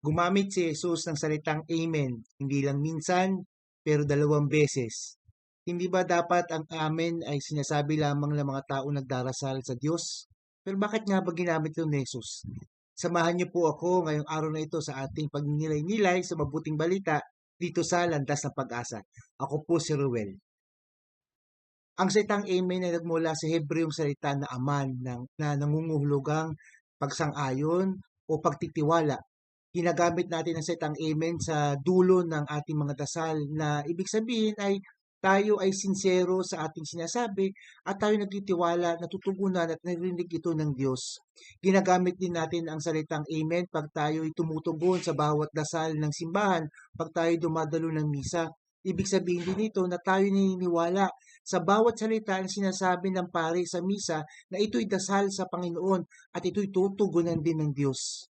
Gumamit si Jesus ng salitang Amen, hindi lang minsan, pero dalawang beses. Hindi ba dapat ang Amen ay sinasabi lamang ng mga tao nagdarasal sa Diyos? Pero bakit nga ba ginamit ito ni Jesus? Samahan niyo po ako ngayong araw na ito sa ating pagninilay-nilay sa mabuting balita dito sa Landas ng Pag-asa. Ako po si Ruel. Ang salitang Amen ay nagmula sa Hebrewong salita na aman na, na nangunguhulugang pagsang-ayon o pagtitiwala ginagamit natin ang salitang amen sa dulo ng ating mga dasal na ibig sabihin ay tayo ay sincero sa ating sinasabi at tayo nagtitiwala, natutugunan at narinig ito ng Diyos. Ginagamit din natin ang salitang amen pag tayo ay tumutugon sa bawat dasal ng simbahan, pag tayo dumadalo ng misa. Ibig sabihin din ito na tayo naniniwala sa bawat salita ang sinasabi ng pare sa misa na ito'y dasal sa Panginoon at ito'y tutugunan din ng Diyos.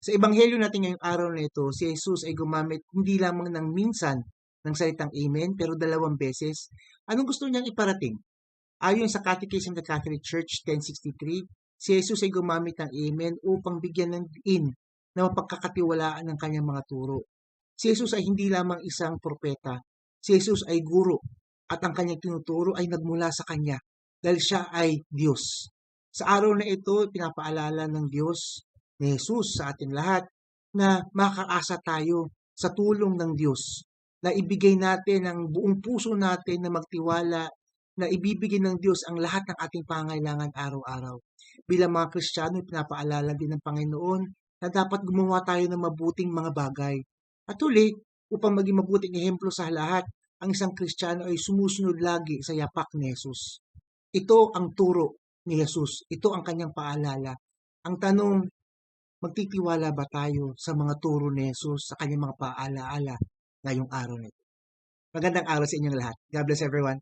Sa ebanghelyo natin ngayong araw na ito, si Jesus ay gumamit hindi lamang ng minsan ng salitang Amen, pero dalawang beses. Anong gusto niyang iparating? Ayon sa Catechism of the Catholic Church 1063, si Jesus ay gumamit ng Amen upang bigyan ng diin na mapagkakatiwalaan ng kanyang mga turo. Si Jesus ay hindi lamang isang propeta. Si Jesus ay guro at ang kanyang tinuturo ay nagmula sa kanya dahil siya ay Diyos. Sa araw na ito, pinapaalala ng Diyos ni Jesus sa atin lahat na makaasa tayo sa tulong ng Diyos na ibigay natin ang buong puso natin na magtiwala na ibibigay ng Diyos ang lahat ng ating pangailangan araw-araw. Bilang mga Kristiyano, pinapaalala din ng Panginoon na dapat gumawa tayo ng mabuting mga bagay. At uli, upang maging mabuting ehemplo sa lahat, ang isang Kristiyano ay sumusunod lagi sa yapak ni Jesus. Ito ang turo ni Jesus. Ito ang kanyang paalala. Ang tanong, magtitiwala ba tayo sa mga turo ni Jesus, sa kanyang mga paalaala ngayong araw na ito? Magandang araw sa inyong lahat. God bless everyone.